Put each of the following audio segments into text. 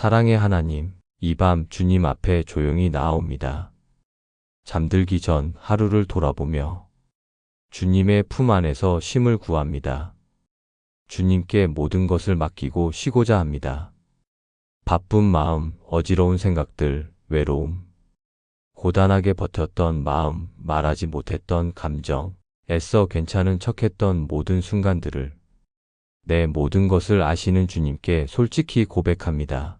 사랑의 하나님, 이 밤 주님 앞에 조용히 나아옵니다. 잠들기 전 하루를 돌아보며 주님의 품 안에서 쉼을 구합니다. 주님께 모든 것을 맡기고 쉬고자 합니다. 바쁜 마음, 어지러운 생각들, 외로움, 고단하게 버텼던 마음, 말하지 못했던 감정, 애써 괜찮은 척했던 모든 순간들을 내 모든 것을 아시는 주님께 솔직히 고백합니다.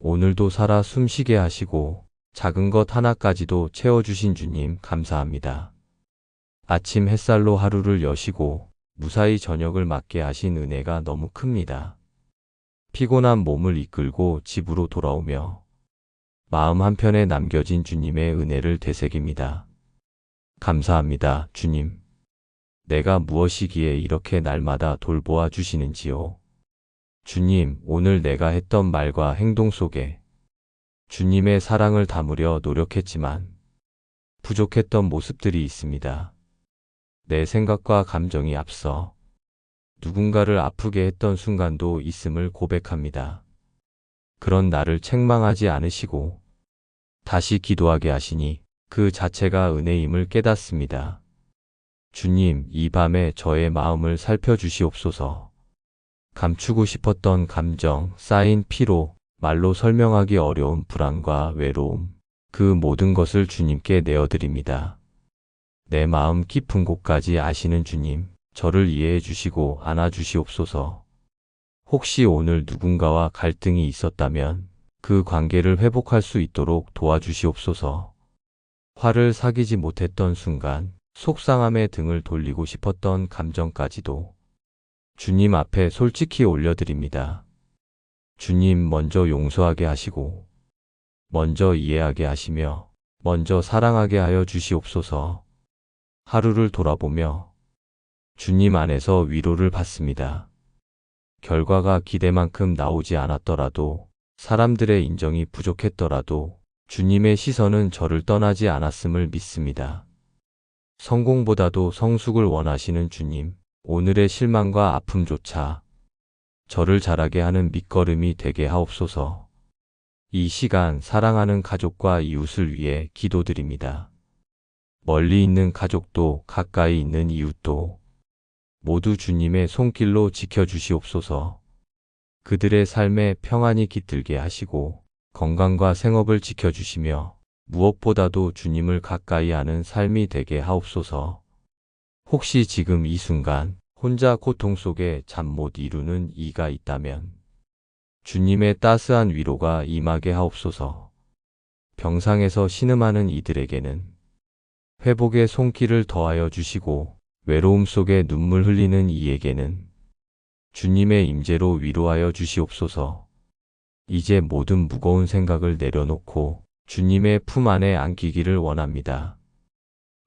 오늘도 살아 숨쉬게 하시고 작은 것 하나까지도 채워주신 주님 감사합니다. 아침 햇살로 하루를 여시고 무사히 저녁을 맞게 하신 은혜가 너무 큽니다. 피곤한 몸을 이끌고 집으로 돌아오며 마음 한편에 남겨진 주님의 은혜를 되새깁니다. 감사합니다, 주님. 내가 무엇이기에 이렇게 날마다 돌보아 주시는지요. 주님, 오늘 내가 했던 말과 행동 속에 주님의 사랑을 담으려 노력했지만 부족했던 모습들이 있습니다. 내 생각과 감정이 앞서 누군가를 아프게 했던 순간도 있음을 고백합니다. 그런 나를 책망하지 않으시고 다시 기도하게 하시니 그 자체가 은혜임을 깨닫습니다. 주님, 이 밤에 저의 마음을 살펴주시옵소서. 감추고 싶었던 감정, 쌓인 피로, 말로 설명하기 어려운 불안과 외로움, 그 모든 것을 주님께 내어드립니다. 내 마음 깊은 곳까지 아시는 주님, 저를 이해해 주시고 안아 주시옵소서. 혹시 오늘 누군가와 갈등이 있었다면 그 관계를 회복할 수 있도록 도와주시옵소서. 화를 사귀지 못했던 순간 속상함에 등을 돌리고 싶었던 감정까지도 주님 앞에 솔직히 올려드립니다. 주님 먼저 용서하게 하시고 먼저 이해하게 하시며 먼저 사랑하게 하여 주시옵소서. 하루를 돌아보며 주님 안에서 위로를 받습니다. 결과가 기대만큼 나오지 않았더라도 사람들의 인정이 부족했더라도 주님의 시선은 저를 떠나지 않았음을 믿습니다. 성공보다도 성숙을 원하시는 주님, 오늘의 실망과 아픔조차 저를 자라게 하는 밑거름이 되게 하옵소서. 이 시간 사랑하는 가족과 이웃을 위해 기도드립니다. 멀리 있는 가족도 가까이 있는 이웃도 모두 주님의 손길로 지켜주시옵소서. 그들의 삶에 평안이 깃들게 하시고 건강과 생업을 지켜주시며 무엇보다도 주님을 가까이 하는 삶이 되게 하옵소서. 혹시 지금 이 순간 혼자 고통 속에 잠 못 이루는 이가 있다면 주님의 따스한 위로가 임하게 하옵소서. 병상에서 신음하는 이들에게는 회복의 손길을 더하여 주시고 외로움 속에 눈물 흘리는 이에게는 주님의 임재로 위로하여 주시옵소서. 이제 모든 무거운 생각을 내려놓고 주님의 품 안에 안기기를 원합니다.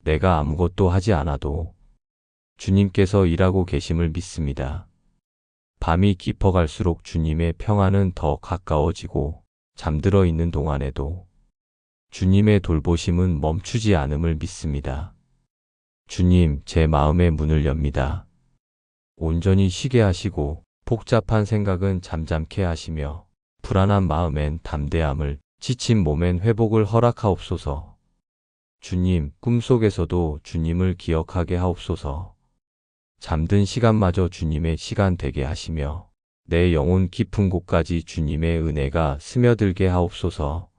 내가 아무것도 하지 않아도 주님께서 일하고 계심을 믿습니다. 밤이 깊어갈수록 주님의 평안은 더 가까워지고 잠들어 있는 동안에도 주님의 돌보심은 멈추지 않음을 믿습니다. 주님, 제 마음의 문을 엽니다. 온전히 쉬게 하시고 복잡한 생각은 잠잠케 하시며 불안한 마음엔 담대함을 지친 몸엔 회복을 허락하옵소서. 주님, 꿈속에서도 주님을 기억하게 하옵소서. 잠든 시간마저 주님의 시간 되게 하시며 내 영혼 깊은 곳까지 주님의 은혜가 스며들게 하옵소서.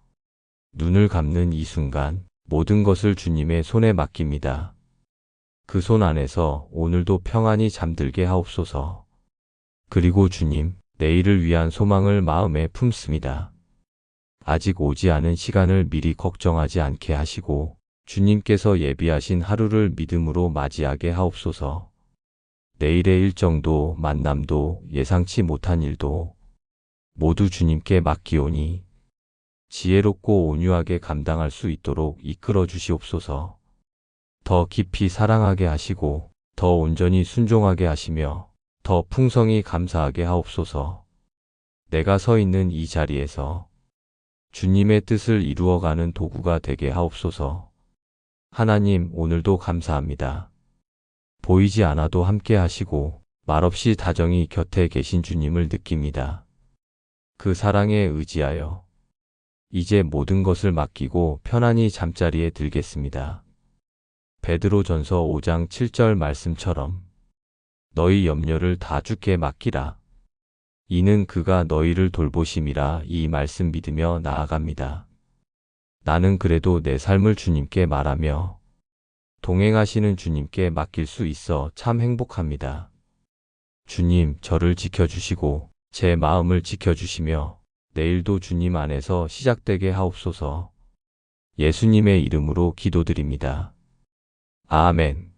눈을 감는 이 순간 모든 것을 주님의 손에 맡깁니다. 그 손 안에서 오늘도 평안히 잠들게 하옵소서. 그리고 주님, 내일을 위한 소망을 마음에 품습니다. 아직 오지 않은 시간을 미리 걱정하지 않게 하시고 주님께서 예비하신 하루를 믿음으로 맞이하게 하옵소서. 내일의 일정도 만남도 예상치 못한 일도 모두 주님께 맡기오니 지혜롭고 온유하게 감당할 수 있도록 이끌어 주시옵소서. 더 깊이 사랑하게 하시고 더 온전히 순종하게 하시며 더 풍성히 감사하게 하옵소서. 내가 서 있는 이 자리에서 주님의 뜻을 이루어가는 도구가 되게 하옵소서. 하나님, 오늘도 감사합니다. 보이지 않아도 함께 하시고 말없이 다정히 곁에 계신 주님을 느낍니다. 그 사랑에 의지하여 이제 모든 것을 맡기고 편안히 잠자리에 들겠습니다. 베드로 전서 5장 7절 말씀처럼 너희 염려를 다 주께 맡기라. 이는 그가 너희를 돌보심이라 이 말씀 믿으며 나아갑니다. 나는 그래도 내 삶을 주님께 말하며 동행하시는 주님께 맡길 수 있어 참 행복합니다. 주님, 저를 지켜주시고 제 마음을 지켜주시며 내일도 주님 안에서 시작되게 하옵소서. 예수님의 이름으로 기도드립니다. 아멘.